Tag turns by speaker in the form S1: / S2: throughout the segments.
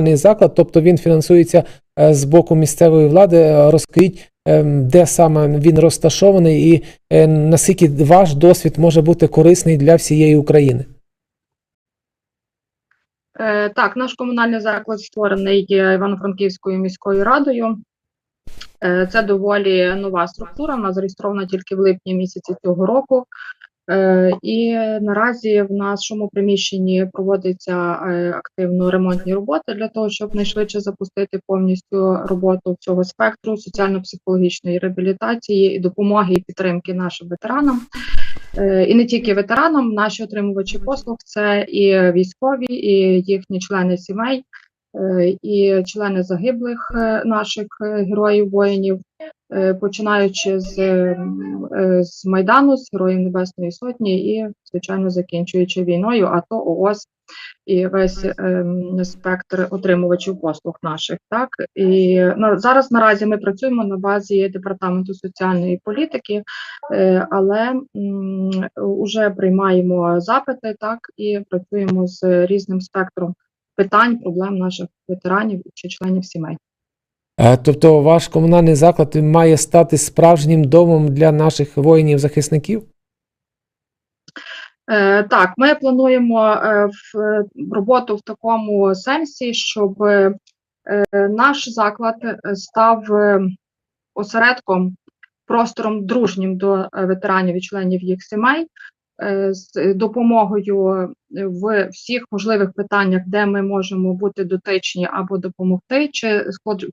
S1: комунальний заклад, тобто він фінансується е, з боку місцевої влади. Е, Розкажіть, е, де саме він розташований, і наскільки ваш досвід може бути корисний для всієї України?
S2: Так, наш комунальний заклад створений Івано-Франківською міською радою. Це доволі нова структура. Вона зареєстрована тільки в липні місяці цього року. Е, І наразі в нашому приміщенні проводяться е, активно ремонтні роботи для того, щоб найшвидше запустити повністю роботу цього спектру соціально-психологічної реабілітації, і допомоги і підтримки нашим ветеранам. Е, І не тільки ветеранам, наші отримувачі послуг це і військові, і їхні члени сімей, і члени загиблих наших героїв воїнів, починаючи з, е, з Майдану, з Героїв Небесної Сотні, і звичайно закінчуючи війною, АТО, ООС і весь ем, спектр отримувачів послуг наших. Так і на зараз наразі ми працюємо на базі департаменту соціальної політики, е, але вже приймаємо запити, так і працюємо з різним спектром питань, проблем наших ветеранів чи членів сімей.
S1: Е, Тобто ваш комунальний заклад має стати справжнім домом для наших воїнів-захисників?
S2: Е, Так, ми плануємо е, роботу в такому сенсі, щоб наш заклад став осередком, простором дружнім до ветеранів і членів їх сімей, з допомогою в всіх можливих питаннях, де ми можемо бути дотичні або допомогти, чи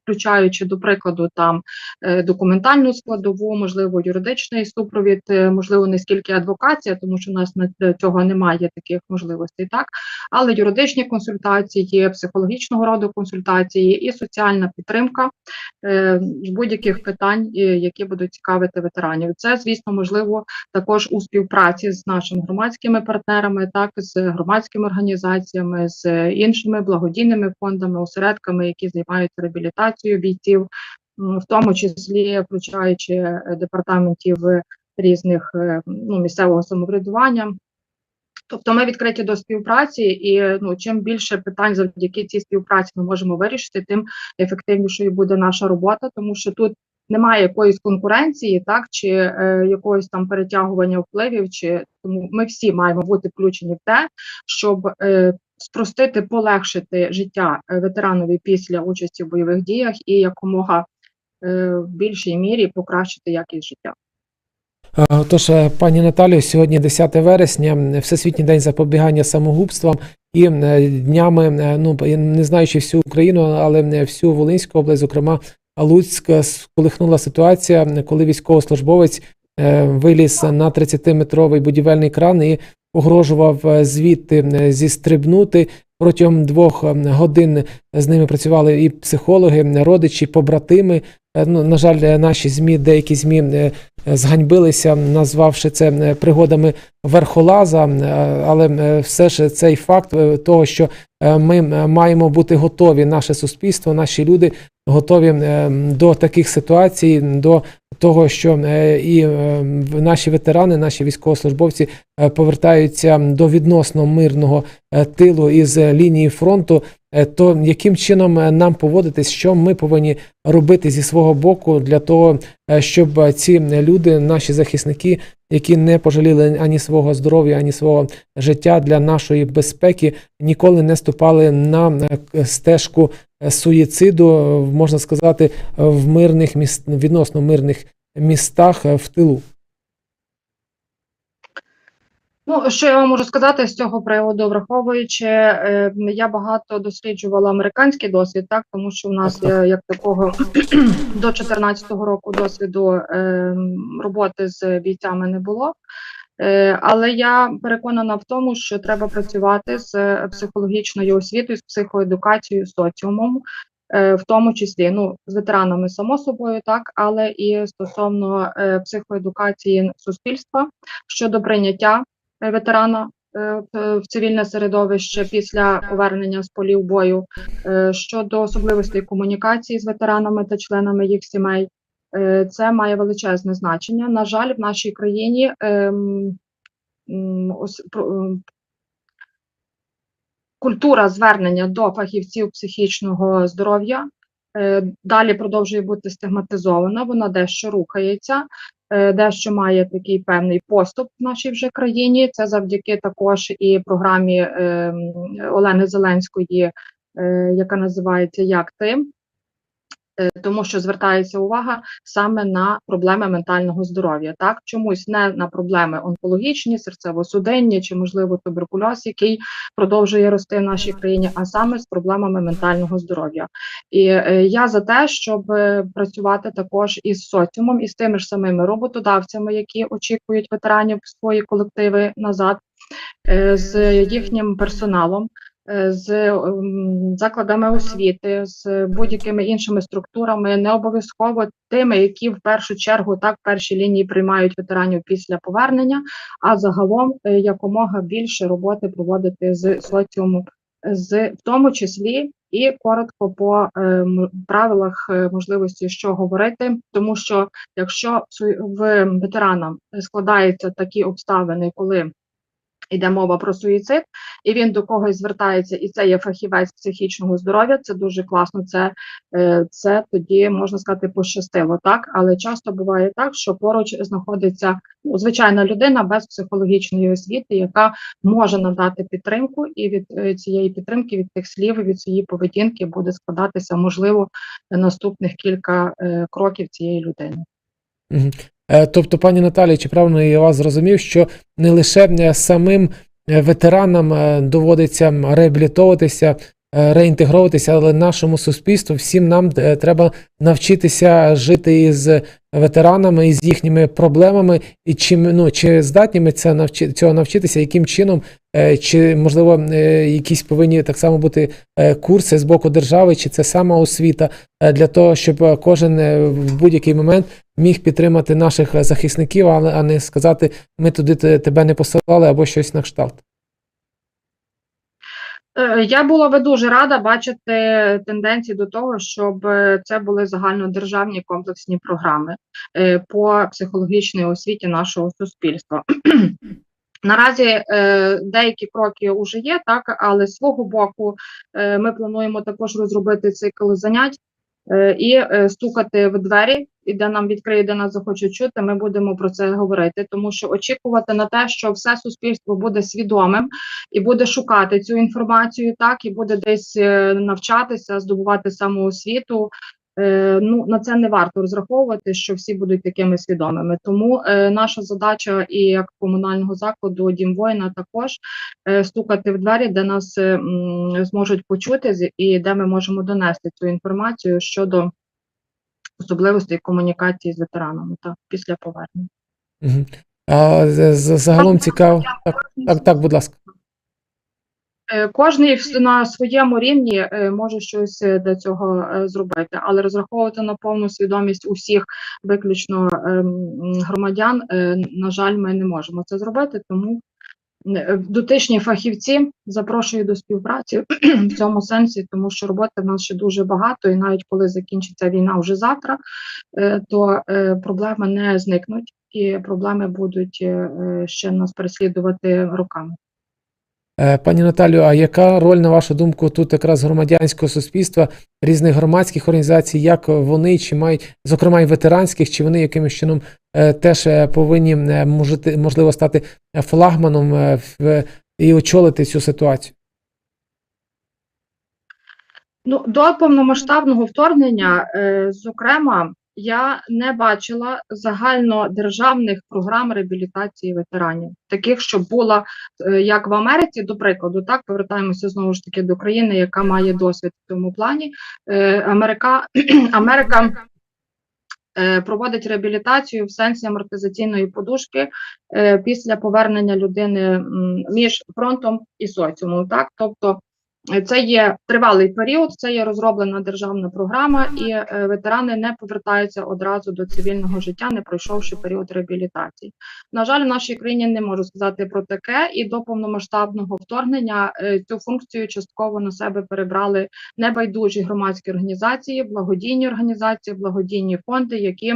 S2: включаючи до прикладу там е, документальну складову, можливо, юридичний супровід, е, можливо, не скільки адвокація, тому що в нас на цього немає таких можливостей, так але юридичні консультації, психологічного роду консультації і соціальна підтримка е, з будь-яких питань, які будуть цікавити ветеранів. Це, звісно, можливо також у співпраці з нашими громадськими партнерами, так з громадськими організаціями, з іншими благодійними фондами, осередками, які займаються реабілітацією бійців, в тому числі включаючи департаментів різних е, ну, місцевого самоврядування. Тобто ми відкриті до співпраці, і ну чим більше питань завдяки цій співпраці ми можемо вирішити, тим ефективнішою буде наша робота, тому що тут немає якоїсь конкуренції, так чи е, якогось там перетягування впливів, чи тому ми всі маємо бути включені в те, щоб е, спростити, полегшити життя е, ветеранові після участі в бойових діях і якомога е, в більшій мірі покращити якість життя.
S1: Е, Тож, е, пані Наталію, сьогодні 10 вересня, Всесвітній день запобігання самогубствам. І днями, ну не знаю, чи всю Україну, але всю Волинську область, зокрема Луцьк, сколихнула ситуація, коли військовослужбовець е, виліз на 30-метровий будівельний кран і погрожував е, звідти зістрибнути. Протягом двох годин з ними працювали і психологи, родичі, побратими. Е, Ну, на жаль, наші змі, деякі змі зганьбилися, назвавши це пригодами верхолаза, е, але е, все ж цей факт е, того, що ми маємо бути готові, наше суспільство, наші люди готові до таких ситуацій, до того, що і наші ветерани, наші військовослужбовці повертаються до відносно мирного тилу із лінії фронту. То яким чином нам поводитись, що ми повинні робити зі свого боку для того, щоб ці люди, наші захисники, які не пожаліли ані свого здоров'я, ані свого життя для нашої безпеки, ніколи не ступали на е, стежку е, суїциду, е, можна сказати, в мирних міст, відносно мирних містах в тилу.
S2: Ну, що я вам можу сказати з цього приводу, враховуючи, е, я багато досліджувала американський досвід, так? Тому що в нас як такого до 2014 року досвіду е, роботи з бійцями не було. Е, але я переконана в тому, що треба працювати з психологічною освітою, з психоедукацією, з соціумом, в тому числі ну з ветеранами, само собою, так, але і стосовно психоедукації суспільства щодо прийняття ветерана е, в- цивільне середовище після повернення з полів бою, е, щодо особливостей комунікації з ветеранами та членами їх сімей. Е, Це має величезне значення. На жаль, в нашій країні ем, ем, культура звернення до фахівців психічного здоров'я далі продовжує бути стигматизована, вона дещо рухається, дещо має такий певний поступ в нашій вже країні. Це завдяки також і програмі е, Олени Зеленської, е, яка називається Як ти. Е, Тому що звертається увага саме на проблеми ментального здоров'я, так чомусь не на проблеми онкологічні, серцево-судинні чи можливо туберкульоз, який продовжує рости в нашій країні, а саме з проблемами ментального здоров'я. І е, я за те, щоб е, працювати також із соціумом, і з тими ж самими роботодавцями, які очікують ветеранів в свої колективи назад, з їхнім персоналом. Е, З ем, закладами освіти, з будь-якими іншими структурами, не обов'язково тими, які в першу чергу так в першій лінії приймають ветеранів після повернення, а загалом е, якомога більше роботи проводити з соціумом, з в тому числі і коротко по е, правилах е, можливості, що говорити, тому що якщо в су- в ветерана складаються такі обставини, коли Йде мова про суїцид, і він до когось звертається, і це є фахівець психічного здоров'я. Це дуже класно. Це, е, це тоді можна сказати пощастило, так але часто буває так, що поруч знаходиться ну, звичайна людина без психологічної освіти, яка може надати підтримку, і від е, цієї підтримки, від тих слів, від цієї поведінки буде складатися можливо наступних кілька е, кроків цієї людини.
S1: Е, Тобто, пані Наталі, чи правильно я вас зрозумів, що не лише е, самим е, ветеранам доводиться реабілітовуватися, реінтегровуватися, але нашому суспільству всім нам е, треба навчитися жити із ветеранами, із їхніми проблемами, і чим ну чи здатні ми це навчи, цього навчитися, яким чином, е, чи можливо е, якісь повинні так само бути е, курси з боку держави, чи це сама освіта е, для того, щоб е, кожен е, в будь-який момент міг підтримати наших е, захисників, але а не сказати, ми туди тебе не посилали або щось на кшталт.
S2: Е, Я була би дуже рада бачити тенденції до того, щоб е, це були загальнодержавні комплексні програми е, по психологічній освіті нашого суспільства. Наразі деякі кроки вже є, так але з свого боку ми плануємо також розробити цикл занять і стукати в двері, і де нам відкриє, де нас захочуть чути. Ми будемо про це говорити, тому що очікувати на те, що все суспільство буде свідомим і буде шукати цю інформацію, так і буде десь е, навчатися, здобувати самоосвіту. Е, Ну на це не варто розраховувати, що всі будуть такими свідомими. Тому е, наша задача і як комунального закладу Дім воїна також е, стукати в двері, де нас е, зможуть почути і де ми можемо донести цю інформацію щодо особливостей комунікації з ветеранами та після повернення.
S1: А загалом цікаво. Так, так, так, будь ласка.
S2: Е, Кожний на своєму рівні е, може щось е, для цього зробити, але розраховувати на повну свідомість усіх виключно ем, громадян, на жаль, ми не можемо це зробити. Тому дотичні фахівці запрошую до співпраці в цьому сенсі, тому що роботи в нас ще дуже багато, і навіть коли закінчиться війна вже завтра, е, то е, проблеми не зникнуть, і проблеми будуть е, е, ще нас переслідувати роками.
S1: Е, Пані Наталю, а яка роль, на вашу думку, тут якраз громадянського суспільства, різних громадських організацій, як вони чи мають, зокрема і ветеранських, чи вони якимось чином е, теж е, повинні можливо стати флагманом і очолити цю ситуацію?
S2: Ну, до повномасштабного вторгнення, зокрема, я не бачила загальнодержавних програм реабілітації ветеранів, таких, щоб була е, як в Америці, до прикладу, так повертаємося знову ж таки до країни, яка має досвід в цьому плані. Е, Америка, Америка е, проводить реабілітацію в сенсі амортизаційної подушки після повернення людини між фронтом і соціумом. Так, тобто Це є тривалий період, це є розроблена державна програма, і е, ветерани не повертаються одразу до цивільного життя, не пройшовши період реабілітації. На жаль, в нашій країні не можу сказати про таке, і до повномасштабного вторгнення е, цю функцію частково на себе перебрали небайдужі громадські організації, благодійні організації, благодійні фонди, які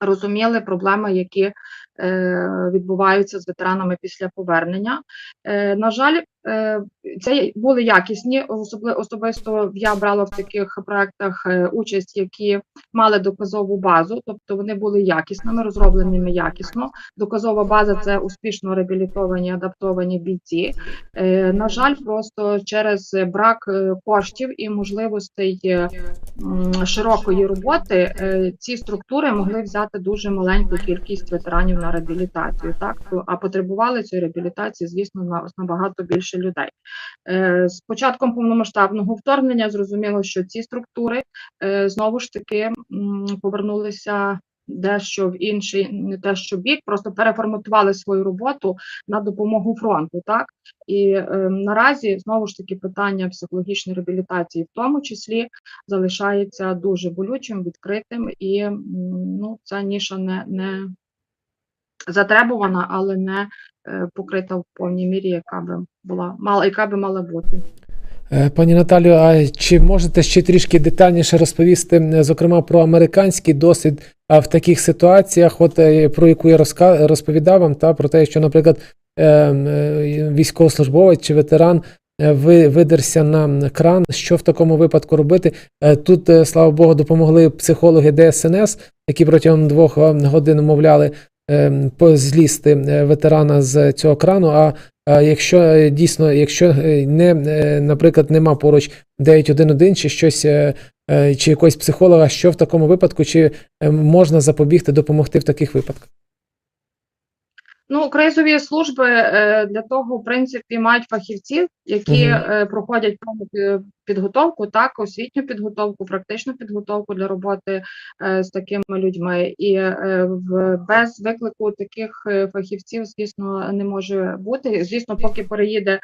S2: розуміли проблеми, які е, відбуваються з ветеранами після повернення. На жаль, Це були якісні, особисто я брала в таких проектах е, участь, які мали доказову базу, тобто вони були якісними, розробленими якісно. Доказова база це успішно реабілітовані, адаптовані бійці. Е, На жаль, просто через брак е, коштів і можливостей е, широкої роботи е, ці структури могли взяти дуже маленьку кількість ветеранів на реабілітацію. Так а потребували цієї реабілітації, звісно, на набагато більше людей. Е, З початком повномасштабного вторгнення зрозуміло, що ці структури е, знову ж таки повернулися. Дещо в інший, не те, що бік, просто переформатували свою роботу на допомогу фронту, так і е, наразі знову ж таки питання психологічної реабілітації, в тому числі, залишається дуже болючим, відкритим, і ну, ця ніша не, не затребувана, але не покрита в повній мірі, яка би була мала, яка би мала бути.
S1: Е, Пані Наталю, а чи можете ще трішки детальніше розповісти, зокрема, про американський досвід в таких ситуаціях, от е, про яку я розповідав вам, та про те, що, наприклад, е, е, військовослужбовець чи ветеран е, ви видерся на кран, що в такому випадку робити? Е, Тут, е, слава Богу, допомогли психологи ДСНС, які протягом двох е, годин мовляли е, злізти е, ветерана з цього крану. А якщо е, дійсно, якщо е, не, наприклад, нема поруч 911 чи щось, чи якогось психолога, що в такому випадку, чи можна запобігти, допомогти в таких випадках?
S2: Ну, кризові служби для того, в принципі, мають фахівців, які е, проходять підготовку, так, освітню підготовку, практичну підготовку для роботи е, з такими людьми. І е, в без виклику таких е, фахівців, звісно, не може бути. Звісно, поки переїде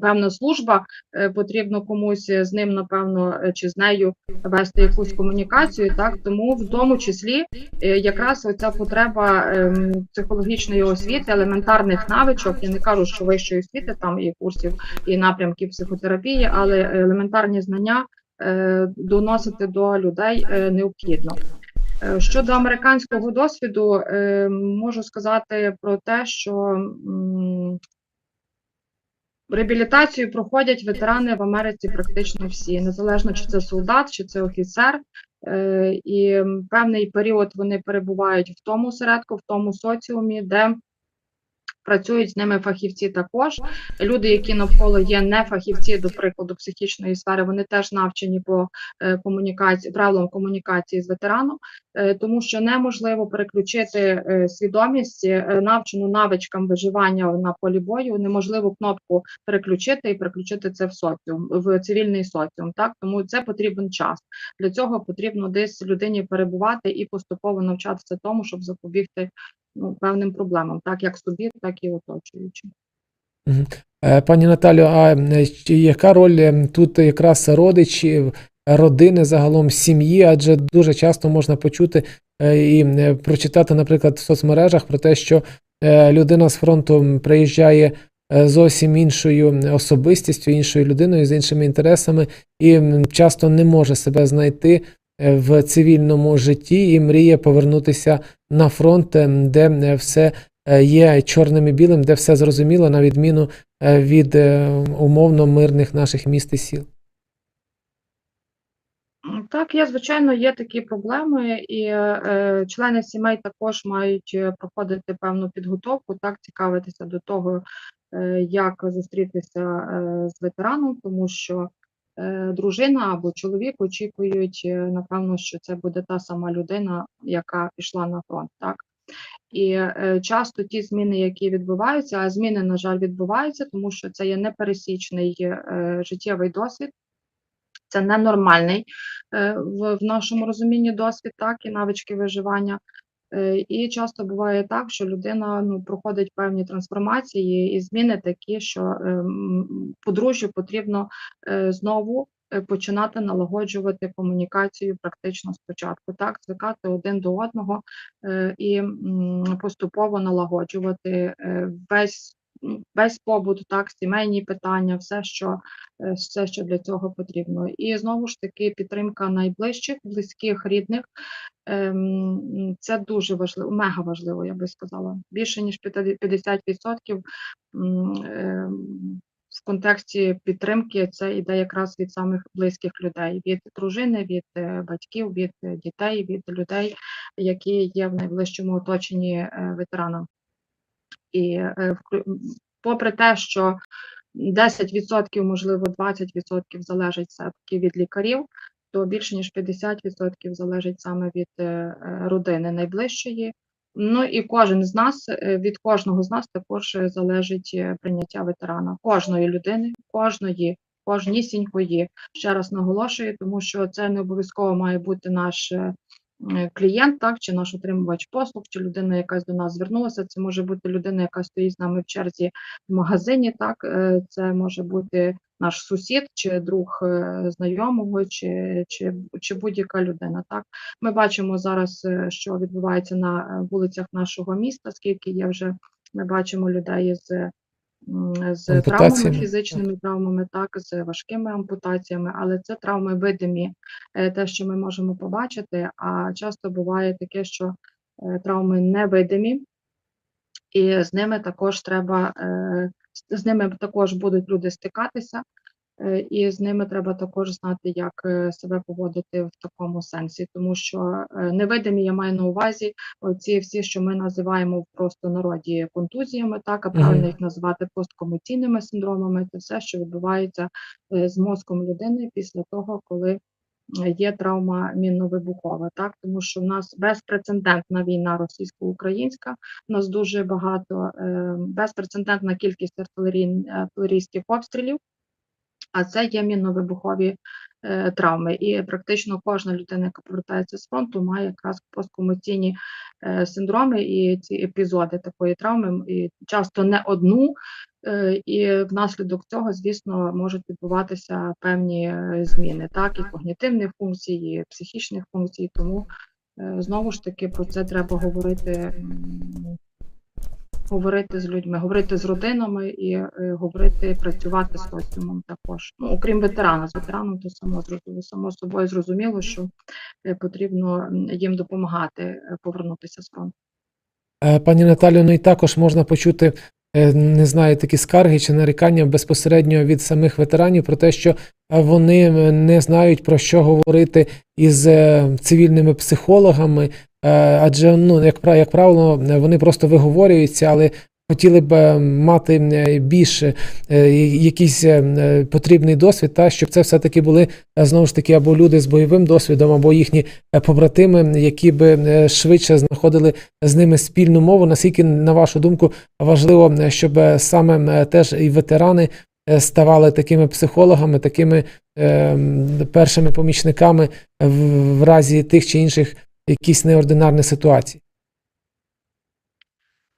S2: певна служба, потрібно комусь з ним, напевно, чи з нею вести якусь комунікацію. Так, тому в тому числі якраз оця потреба ем, психологічної освіти, елементарних навичок. Я не кажу, що вищої освіти там і курсів і напрямків психотерапії, але елементарні знання е, доносити до людей е, необхідно. Е, Щодо американського досвіду, можу сказати про те, що реабілітацію проходять ветерани в Америці практично всі, незалежно чи це солдат, чи це офіцер. І певний період вони перебувають в тому осередку, в тому соціумі, де працюють з ними фахівці також. Люди, які навколо є не фахівці, до прикладу, психічної сфери, вони теж навчені по е, комунікації, правилам комунікації з ветераном, е, тому що неможливо переключити е, свідомість, навчену навичкам виживання на полі бою, неможливо кнопку переключити і переключити це в соціум, в цивільний соціум. Так тому це потрібен час. Для цього потрібно десь людині перебувати і поступово навчатися тому, щоб запобігти ну, певним проблемам, так як собі, так і оточуючим.
S1: Е, Пані Наталю, а яка роль тут якраз родичів, родини загалом сім'ї? Адже дуже часто можна почути е, і прочитати, наприклад, в соцмережах про те, що е, людина з фронту приїжджає зовсім іншою особистістю, іншою людиною з іншими інтересами, і часто не може себе знайти в цивільному житті і мріє повернутися на фронт, е, де е, все е, є чорним і білим, де все зрозуміло, на відміну е, від е, умовно мирних наших міст і сіл.
S2: Так, є, звичайно, є такі проблеми, і е, члени сімей також мають е, проходити певну підготовку, так, цікавитися до того, е, як зустрітися е, з ветераном, тому що е, дружина або чоловік очікують, е, напевно, що це буде та сама людина, яка пішла на фронт, так. І е, часто ті зміни, які відбуваються, а зміни, на жаль, відбуваються, тому що це є непересічний е, життєвий досвід, це ненормальний е, в нашому розумінні досвід, так і навички виживання. Е, І часто буває так, що людина ну, проходить певні трансформації і зміни такі, що е, подружжю потрібно е, знову е, починати налагоджувати комунікацію практично спочатку, так, звикати один до одного і поступово налагоджувати весь весь побут, так, сімейні питання, все, що, е, все, що для цього потрібно. І знову ж таки підтримка найближчих, близьких, рідних. Ем, Це дуже важливо, мега важливо, я би сказала. Більше ніж 50% ем, в контексті підтримки це йде якраз від самих близьких людей, від дружини, від е, батьків, від е, дітей, від людей, які є в найближчому оточенні ветерана. І е, попри те, що 10%, можливо, 20% залежить все-таки від лікарів, то більше ніж 50% залежить саме від е, е, родини найближчої. Ну і кожен з нас, від кожного з нас також залежить прийняття ветерана, кожної людини, кожної, кожнісінької. Ще раз наголошую, тому що це не обов'язково має бути наш клієнт, так, чи наш отримувач послуг, чи людина, якась до нас звернулася. Це може бути людина, яка стоїть з нами в черзі в магазині. Так, е, це може бути наш сусід, чи друг е, знайомого, чи, чи, чи будь-яка людина. Так, ми бачимо зараз, е, що відбувається на е, вулицях нашого міста, скільки є вже ми бачимо людей з, з травмами фізичними травмами, так, з важкими ампутаціями, але це травми видимі, е, те, що ми можемо побачити. А часто буває таке, що е, травми невидимі, і з ними також треба, е, з- ними також будуть люди стикатися, і з ними треба також знати, як е, себе поводити в такому сенсі, тому що е, невидимі я маю на увазі оці всі, що ми називаємо в просто народі контузіями, так а правильно їх називати посткомоційними синдромами. Це все, що відбувається е, з мозком людини після того, коли е, є травма мінно-вибухова, так тому що в нас безпрецедентна війна російсько-українська. У нас дуже багато е, безпрецедентна кількість артилерій, артилерійських обстрілів, а це є мінно-вибухові е, травми. І практично кожна людина, яка повертається з фронту, має якраз посткомоційні е, синдроми і ці епізоди такої травми, і часто не одну. Е, І внаслідок цього, звісно, можуть відбуватися певні е, зміни, так і когнітивних функцій, і психічних функцій. Тому е, знову ж таки про це треба говорити, говорити з людьми, говорити з родинами і е, говорити, працювати з соціумом також. Ну, окрім ветерана, з ветераном то само зрозуміло, само собою зрозуміло, що е, потрібно їм допомагати е, повернутися з фронту.
S1: Пані Наталю, ну і також можна почути, не знаю, такі скарги чи нарікання безпосередньо від самих ветеранів про те, що вони не знають про що говорити із цивільними психологами, адже ну, як, як правило, е, вони просто виговорюються, але хотіли б е, мати е, більш е, якийсь е, е, потрібний досвід, та щоб це все-таки були е, знову ж таки або люди з бойовим досвідом, або їхні е, побратими, які е, швидше знаходили з ними спільну мову. Наскільки, на вашу думку, важливо, е, щоб е, саме е, теж і ветерани е, ставали такими психологами, такими е, першими помічниками в, в разі тих чи інших якісь неординарні ситуацій?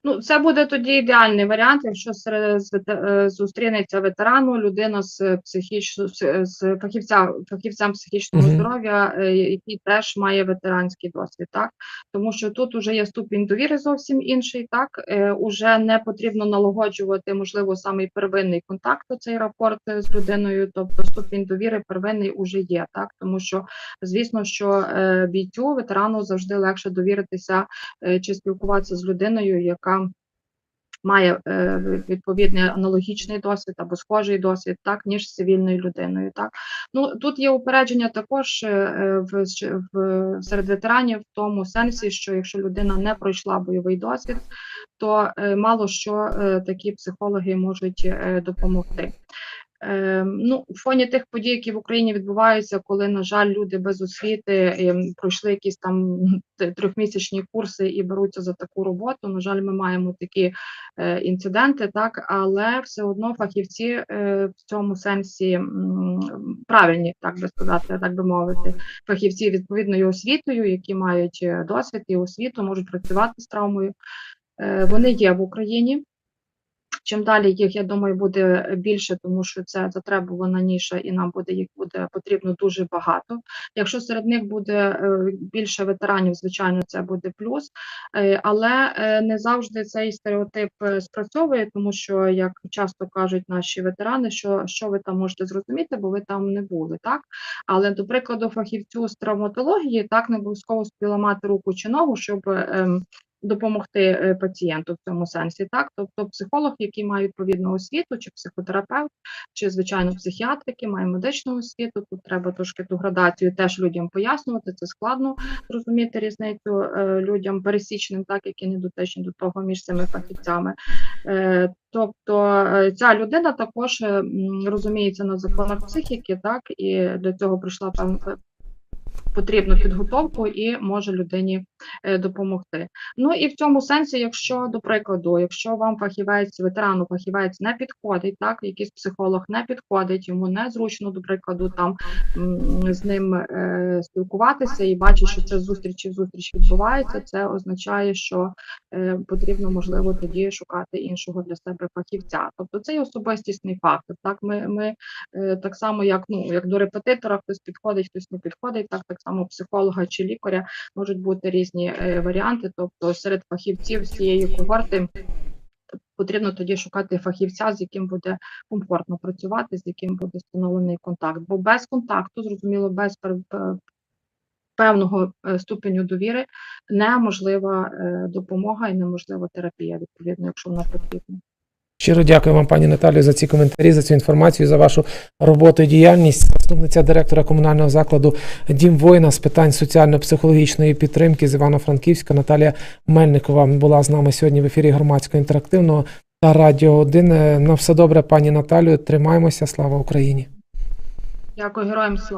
S2: Ну, це буде тоді ідеальний варіант, якщо серед е, зустрінеться ветерану, людина з психічно з, фахівця, фахівцем психічного
S1: Мгм.
S2: здоров'я, е, який теж має ветеранський досвід, так? Тому що тут уже є ступінь довіри зовсім інший, так? Е, уже не потрібно налагоджувати, можливо, самий первинний контакт, цей рапорт з людиною, тобто ступінь довіри первинний уже є, так? Тому що звісно, що бійцю ветерану завжди легше довіритися чи спілкуватися з людиною, яка має е, відповідний аналогічний досвід або схожий досвід, так ніж з цивільною людиною. Так ну тут є упередження також е, е, в, в серед ветеранів в тому сенсі, що якщо людина не пройшла бойовий досвід, то мало що такі психологи можуть допомогти. Е, ну, в фоні тих подій, які в Україні відбуваються, коли, на жаль, люди без освіти ем, пройшли якісь там трьохмісячні курси і беруться за таку роботу. На жаль, ми маємо такі е, інциденти, так, але все одно фахівці е, в цьому сенсі правильні, так би сказати, так би мовити, фахівці відповідною освітою, які мають е, досвід і освіту, можуть працювати з травмою. Вони є в Україні. Чим далі їх, я думаю, буде більше, тому що це затребувана ніша, і нам буде їх буде потрібно дуже багато. Якщо серед них буде е, більше ветеранів, звичайно, це буде плюс. Е, Але е, не завжди цей стереотип е, спрацьовує, тому що, як часто кажуть наші ветерани, що, що ви там можете зрозуміти, бо ви там не були, так? Але, до прикладу, фахівцю з травматології так не обов'язково собі ламати руку чи ногу, щоб ем, допомогти е, пацієнту в цьому сенсі. Так, тобто психолог, який має відповідну освіту, чи психотерапевт, чи звичайно психіатр, який має медичну освіту. Тут треба трошки ту градацію теж людям пояснювати. Це складно зрозуміти різницю е, людям пересічним, так які не дотичні до того між цими фахівцями. Е, Тобто ця людина також розуміється на законах психіки, так і до цього прийшла певна потрібну підготовку і може людині е, допомогти. Ну і в цьому сенсі, якщо до прикладу, якщо вам фахівець, ветерану фахівець не підходить, так якийсь психолог не підходить, йому незручно, до прикладу, там з ним е, спілкуватися і бачить, що це з зустрічі зустріч відбувається, це означає, що е, потрібно можливо тоді шукати іншого для себе фахівця. Тобто це є особистісний фактор. Так, ми, ми е, так само, як ну як до репетитора, хтось підходить, хтось не підходить, так так само психолога чи лікаря можуть бути різні е, варіанти. Тобто серед фахівців цієї когорти потрібно тоді шукати фахівця, з яким буде комфортно працювати, з яким буде встановлений контакт. Бо без контакту, зрозуміло, без певного е, ступеню довіри неможлива е, допомога і неможлива терапія, відповідно, якщо вона потрібна.
S1: Щиро дякую вам, пані Наталію, за ці коментарі, за цю інформацію, за вашу роботу і діяльність. Заступниця директора комунального закладу Дім воїна з питань соціально-психологічної підтримки з Івано-Франківська Наталія Мельникова була з нами сьогодні в ефірі громадського інтерактивного та радіо 1. На все добре, пані Наталію. Тримаємося. Слава Україні!
S2: Дякую, героям слава.